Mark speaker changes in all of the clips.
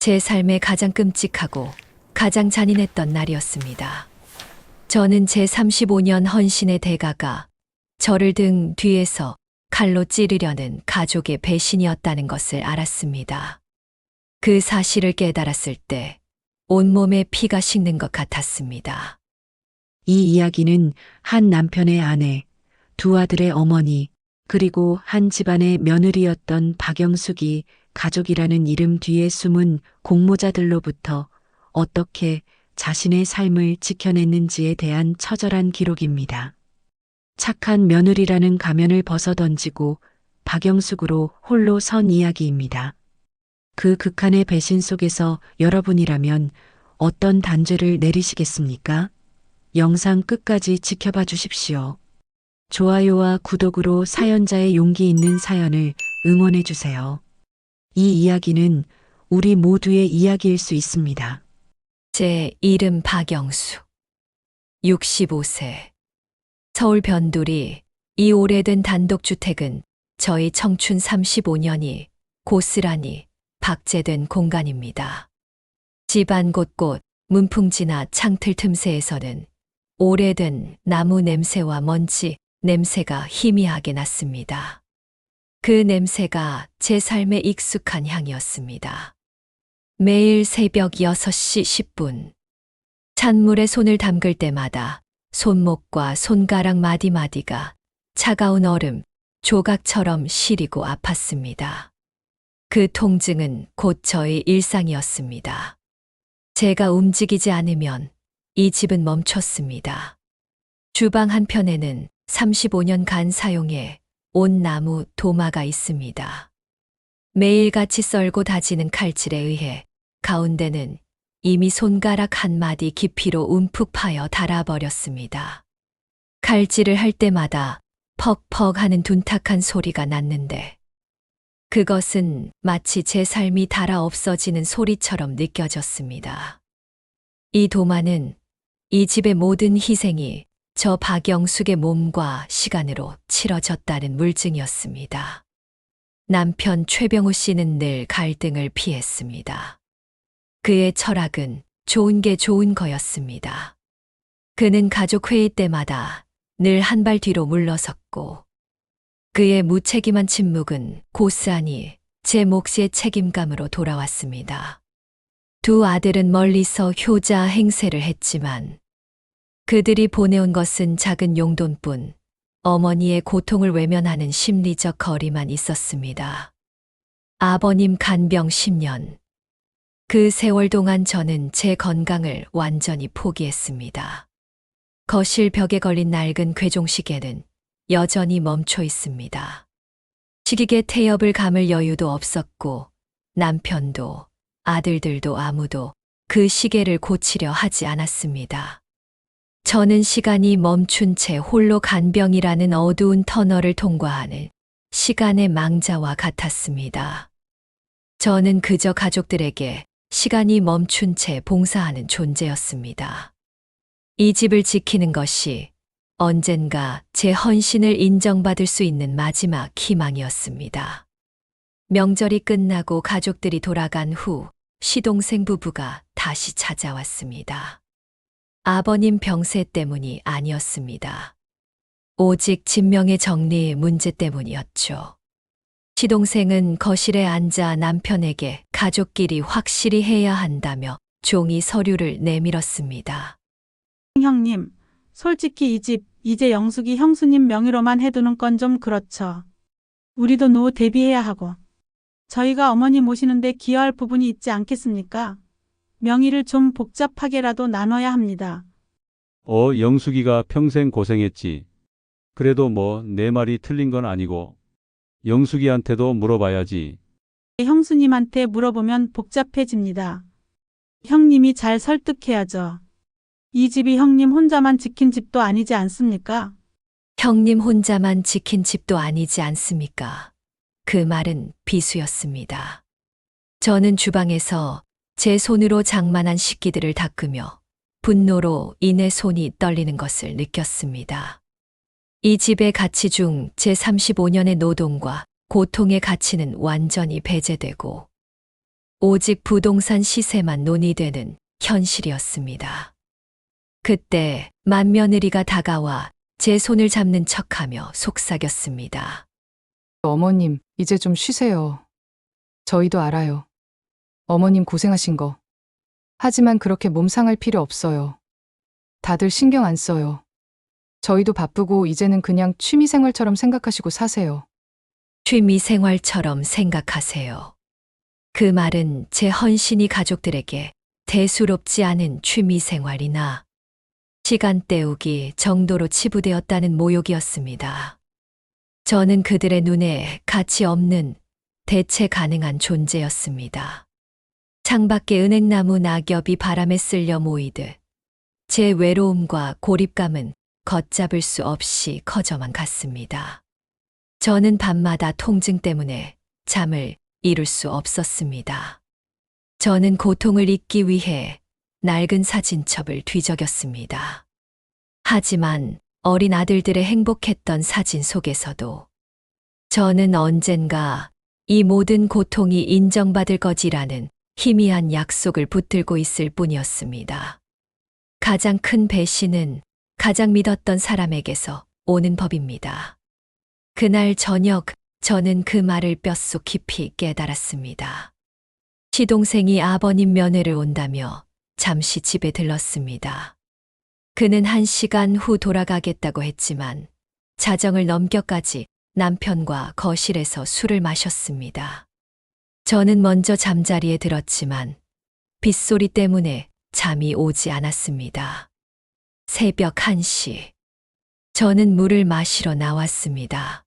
Speaker 1: 제 삶에 가장 끔찍하고 가장 잔인했던 날이었습니다. 저는 제 35년 헌신의 대가가 저를 등 뒤에서 칼로 찌르려는 가족의 배신이었다는 것을 알았습니다. 그 사실을 깨달았을 때 온몸에 피가 식는 것 같았습니다.
Speaker 2: 이 이야기는 한 남편의 아내, 두 아들의 어머니, 그리고 한 집안의 며느리였던 박영숙이 가족이라는 이름 뒤에 숨은 공모자들로부터 어떻게 자신의 삶을 지켜냈는지에 대한 처절한 기록입니다. 착한 며느리라는 가면을 벗어 던지고 박영숙으로 홀로 선 이야기입니다. 그 극한의 배신 속에서 여러분이라면 어떤 단죄를 내리시겠습니까? 영상 끝까지 지켜봐 주십시오. 좋아요와 구독으로 사연자의 용기 있는 사연을 응원해 주세요. 이 이야기는 우리 모두의 이야기일 수 있습니다.
Speaker 1: 제 이름 박영수. 65세. 서울 변두리 이 오래된 단독주택은 저희 청춘 35년이 고스란히 박제된 공간입니다. 집안 곳곳 문풍지나 창틀 틈새에서는 오래된 나무 냄새와 먼지 냄새가 희미하게 났습니다. 그 냄새가 제 삶의 익숙한 향이었습니다. 매일 새벽 6시 10분. 찬물에 손을 담글 때마다 손목과 손가락 마디마디가 차가운 얼음, 조각처럼 시리고 아팠습니다. 그 통증은 곧 저의 일상이었습니다. 제가 움직이지 않으면 이 집은 멈췄습니다. 주방 한편에는 35년간 사용해 온 나무 도마가 있습니다. 매일같이 썰고 다지는 칼질에 의해 가운데는 이미 손가락 한 마디 깊이로 움푹 파여 닳아버렸습니다. 칼질을 할 때마다 퍽퍽 하는 둔탁한 소리가 났는데 그것은 마치 제 삶이 닳아 없어지는 소리처럼 느껴졌습니다. 이 도마는 이 집의 모든 희생이 저 박영숙의 몸과 시간으로 치러졌다는 물증이었습니다. 남편 최병우 씨는 늘 갈등을 피했습니다. 그의 철학은 좋은 게 좋은 거였습니다. 그는 가족 회의 때마다 늘 한 발 뒤로 물러섰고, 그의 무책임한 침묵은 고스란히 제 몫의 책임감으로 돌아왔습니다. 두 아들은 멀리서 효자 행세를 했지만, 그들이 보내온 것은 작은 용돈뿐 어머니의 고통을 외면하는 심리적 거리만 있었습니다. 아버님 간병 10년. 그 세월 동안 저는 제 건강을 완전히 포기했습니다. 거실 벽에 걸린 낡은 괴종시계는 여전히 멈춰 있습니다. 시기계 태엽을 감을 여유도 없었고 남편도 아들들도 아무도 그 시계를 고치려 하지 않았습니다. 저는 시간이 멈춘 채 홀로 간병이라는 어두운 터널을 통과하는 시간의 망자와 같았습니다. 저는 그저 가족들에게 시간이 멈춘 채 봉사하는 존재였습니다. 이 집을 지키는 것이 언젠가 제 헌신을 인정받을 수 있는 마지막 희망이었습니다. 명절이 끝나고 가족들이 돌아간 후 시동생 부부가 다시 찾아왔습니다. 아버님 병세 때문이 아니었습니다. 오직 진명의 정리 문제 때문이었죠. 시동생은 거실에 앉아 남편에게 가족끼리 확실히 해야 한다며 종이 서류를 내밀었습니다.
Speaker 3: 형님, 솔직히 이 집 이제 영숙이 형수님 명의로만 해두는 건 좀 그렇죠. 우리도 노후 대비해야 하고 저희가 어머니 모시는데 기여할 부분이 있지 않겠습니까? 명의를 좀 복잡하게라도 나눠야 합니다.
Speaker 4: 어, 영숙이가 평생 고생했지. 그래도 뭐 내 말이 틀린 건 아니고 영숙이한테도 물어봐야지.
Speaker 3: 형수님한테 물어보면 복잡해집니다. 형님이 잘 설득해야죠. 이 집이 형님 혼자만 지킨 집도 아니지 않습니까?
Speaker 1: 형님 혼자만 지킨 집도 아니지 않습니까? 그 말은 비수였습니다. 저는 주방에서 제 손으로 장만한 식기들을 닦으며 분노로 인해 손이 떨리는 것을 느꼈습니다. 이 집의 가치 중 제 35년의 노동과 고통의 가치는 완전히 배제되고 오직 부동산 시세만 논의되는 현실이었습니다. 그때 맏며느리가 다가와 제 손을 잡는 척하며 속삭였습니다.
Speaker 5: 어머님, 이제 좀 쉬세요. 저희도 알아요. 어머님 고생하신 거. 하지만 그렇게 몸 상할 필요 없어요. 다들 신경 안 써요. 저희도 바쁘고 이제는 그냥 취미 생활처럼 생각하시고 사세요.
Speaker 1: 취미 생활처럼 생각하세요. 그 말은 제 헌신이 가족들에게 대수롭지 않은 취미 생활이나 시간 때우기 정도로 치부되었다는 모욕이었습니다. 저는 그들의 눈에 가치 없는 대체 가능한 존재였습니다. 창밖에 은행나무 낙엽이 바람에 쓸려 모이듯 제 외로움과 고립감은 걷잡을 수 없이 커져만 갔습니다. 저는 밤마다 통증 때문에 잠을 이룰 수 없었습니다. 저는 고통을 잊기 위해 낡은 사진첩을 뒤적였습니다. 하지만 어린 아들들의 행복했던 사진 속에서도 저는 언젠가 이 모든 고통이 인정받을 거지라는 희미한 약속을 붙들고 있을 뿐이었습니다. 가장 큰 배신은 가장 믿었던 사람에게서 오는 법입니다. 그날 저녁 저는 그 말을 뼛속 깊이 깨달았습니다. 시동생이 아버님 면회를 온다며 잠시 집에 들렀습니다. 그는 한 시간 후 돌아가겠다고 했지만 자정을 넘겨까지 남편과 거실에서 술을 마셨습니다. 저는 먼저 잠자리에 들었지만 빗소리 때문에 잠이 오지 않았습니다. 새벽 1시. 저는 물을 마시러 나왔습니다.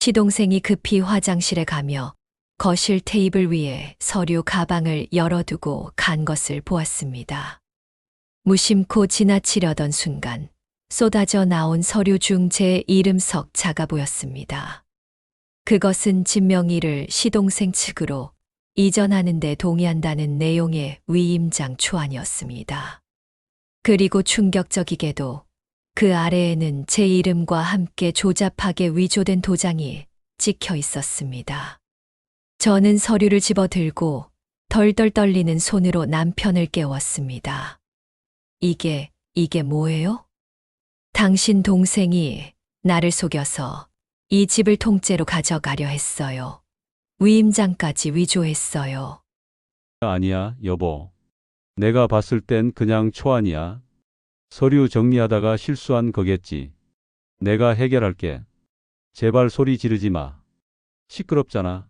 Speaker 1: 시동생이 급히 화장실에 가며 거실 테이블 위에 서류 가방을 열어두고 간 것을 보았습니다. 무심코 지나치려던 순간 쏟아져 나온 서류 중 제 이름 석 자가 보였습니다. 그것은 진명이를 시동생 측으로 이전하는 데 동의한다는 내용의 위임장 초안이었습니다. 그리고 충격적이게도 그 아래에는 제 이름과 함께 조잡하게 위조된 도장이 찍혀 있었습니다. 저는 서류를 집어 들고 덜덜 떨리는 손으로 남편을 깨웠습니다. 이게, 이게 뭐예요? 당신 동생이 나를 속여서 이 집을 통째로 가져가려 했어요. 위임장까지 위조했어요.
Speaker 4: 아니야, 여보. 내가 봤을 땐 그냥 초안이야. 서류 정리하다가 실수한 거겠지. 내가 해결할게. 제발 소리 지르지 마. 시끄럽잖아.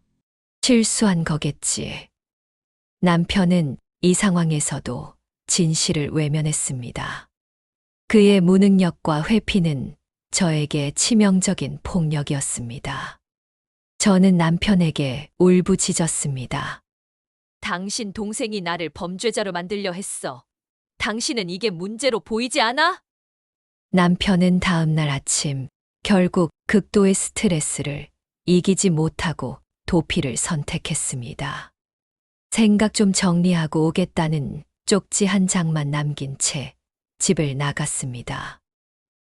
Speaker 1: 실수한 거겠지. 남편은 이 상황에서도 진실을 외면했습니다. 그의 무능력과 회피는 저에게 치명적인 폭력이었습니다. 저는 남편에게 울부짖었습니다. 당신 동생이 나를 범죄자로 만들려 했어. 당신은 이게 문제로 보이지 않아? 남편은 다음 날 아침 결국 극도의 스트레스를 이기지 못하고 도피를 선택했습니다. 생각 좀 정리하고 오겠다는 쪽지 한 장만 남긴 채 집을 나갔습니다.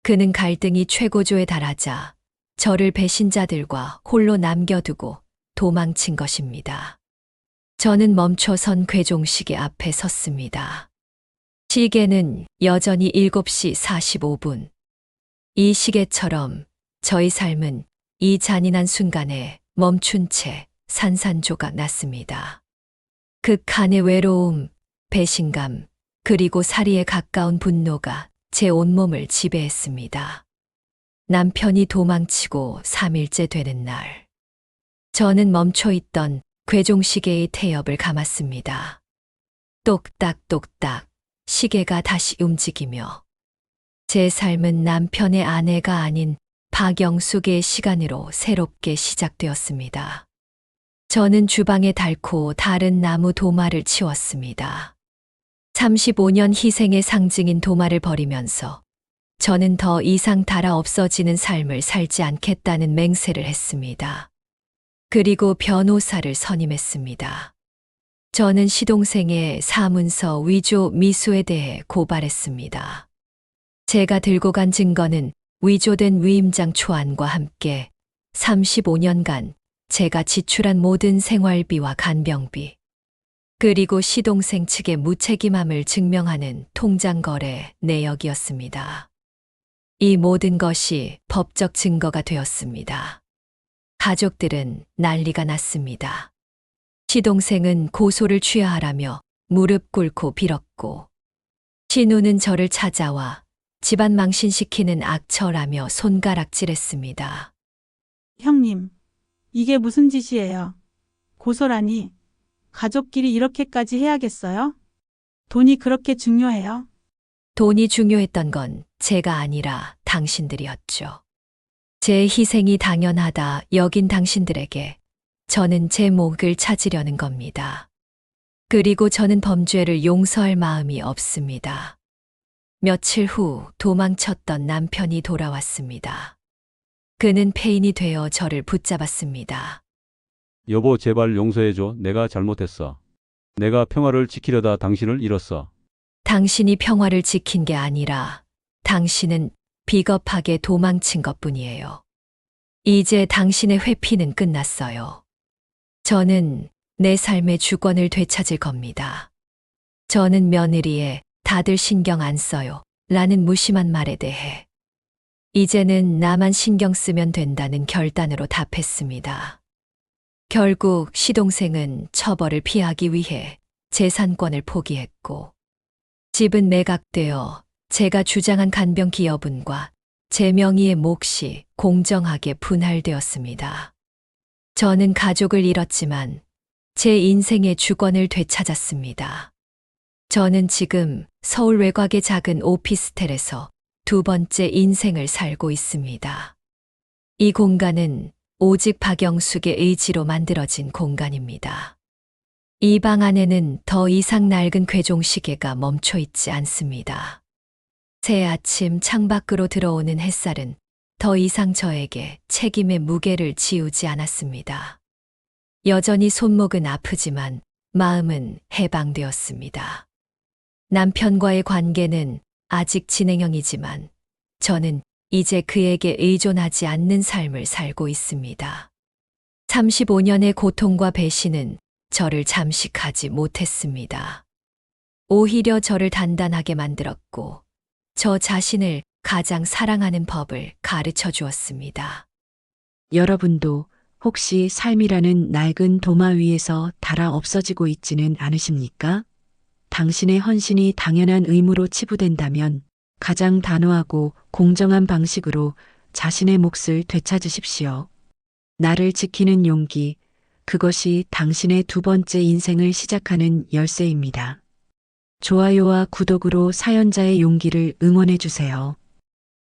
Speaker 1: 그는 갈등이 최고조에 달하자 저를 배신자들과 홀로 남겨두고 도망친 것입니다. 저는 멈춰선 괴종시계 앞에 섰습니다. 시계는 여전히 7시 45분. 이 시계처럼 저희 삶은 이 잔인한 순간에 멈춘 채 산산조각 났습니다. 극한의 외로움, 배신감, 그리고 사리에 가까운 분노가 제 온몸을 지배했습니다. 남편이 도망치고 3일째 되는 날. 저는 멈춰 있던 괴종시계의 태엽을 감았습니다. 똑딱똑딱 시계가 다시 움직이며 제 삶은 남편의 아내가 아닌 박영숙의 시간으로 새롭게 시작되었습니다. 저는 주방에 닳고 다른 나무 도마를 치웠습니다. 35년 희생의 상징인 도마를 버리면서 저는 더 이상 달아 없어지는 삶을 살지 않겠다는 맹세를 했습니다. 그리고 변호사를 선임했습니다. 저는 시동생의 사문서 위조 미수에 대해 고발했습니다. 제가 들고 간 증거는 위조된 위임장 초안과 함께 35년간 제가 지출한 모든 생활비와 간병비, 그리고 시동생 측의 무책임함을 증명하는 통장 거래 내역이었습니다. 이 모든 것이 법적 증거가 되었습니다. 가족들은 난리가 났습니다. 시동생은 고소를 취하하라며 무릎 꿇고 빌었고, 신우는 저를 찾아와 집안 망신시키는 악처라며 손가락질했습니다.
Speaker 3: 형님, 이게 무슨 짓이에요? 고소라니. 가족끼리 이렇게까지 해야겠어요? 돈이 그렇게 중요해요?
Speaker 1: 돈이 중요했던 건 제가 아니라 당신들이었죠. 제 희생이 당연하다 여긴 당신들에게 저는 제 목을 찾으려는 겁니다. 그리고 저는 범죄를 용서할 마음이 없습니다. 며칠 후 도망쳤던 남편이 돌아왔습니다. 그는 폐인이 되어 저를 붙잡았습니다.
Speaker 4: 여보, 제발 용서해줘. 내가 잘못했어. 내가 평화를 지키려다 당신을 잃었어.
Speaker 1: 당신이 평화를 지킨 게 아니라 당신은 비겁하게 도망친 것 뿐이에요. 이제 당신의 회피는 끝났어요. 저는 내 삶의 주권을 되찾을 겁니다. 저는 며느리에 다들 신경 안 써요. 라는 무심한 말에 대해 이제는 나만 신경 쓰면 된다는 결단으로 답했습니다. 결국 시동생은 처벌을 피하기 위해 재산권을 포기했고 집은 매각되어 제가 주장한 간병 기여분과 제 명의의 몫이 공정하게 분할되었습니다. 저는 가족을 잃었지만 제 인생의 주권을 되찾았습니다. 저는 지금 서울 외곽의 작은 오피스텔에서 두 번째 인생을 살고 있습니다. 이 공간은 오직 박영숙의 의지로 만들어진 공간입니다. 이 방 안에는 더 이상 낡은 괴종 시계가 멈춰 있지 않습니다. 새 아침 창밖으로 들어오는 햇살은 더 이상 저에게 책임의 무게를 지우지 않았습니다. 여전히 손목은 아프지만 마음은 해방되었습니다. 남편과의 관계는 아직 진행형이지만 저는 이제 그에게 의존하지 않는 삶을 살고 있습니다. 35년의 고통과 배신은 저를 잠식하지 못했습니다. 오히려 저를 단단하게 만들었고, 저 자신을 가장 사랑하는 법을 가르쳐 주었습니다.
Speaker 2: 여러분도 혹시 삶이라는 낡은 도마 위에서 달아 없어지고 있지는 않으십니까? 당신의 헌신이 당연한 의무로 치부된다면 가장 단호하고 공정한 방식으로 자신의 몫을 되찾으십시오. 나를 지키는 용기, 그것이 당신의 두 번째 인생을 시작하는 열쇠입니다. 좋아요와 구독으로 사연자의 용기를 응원해 주세요.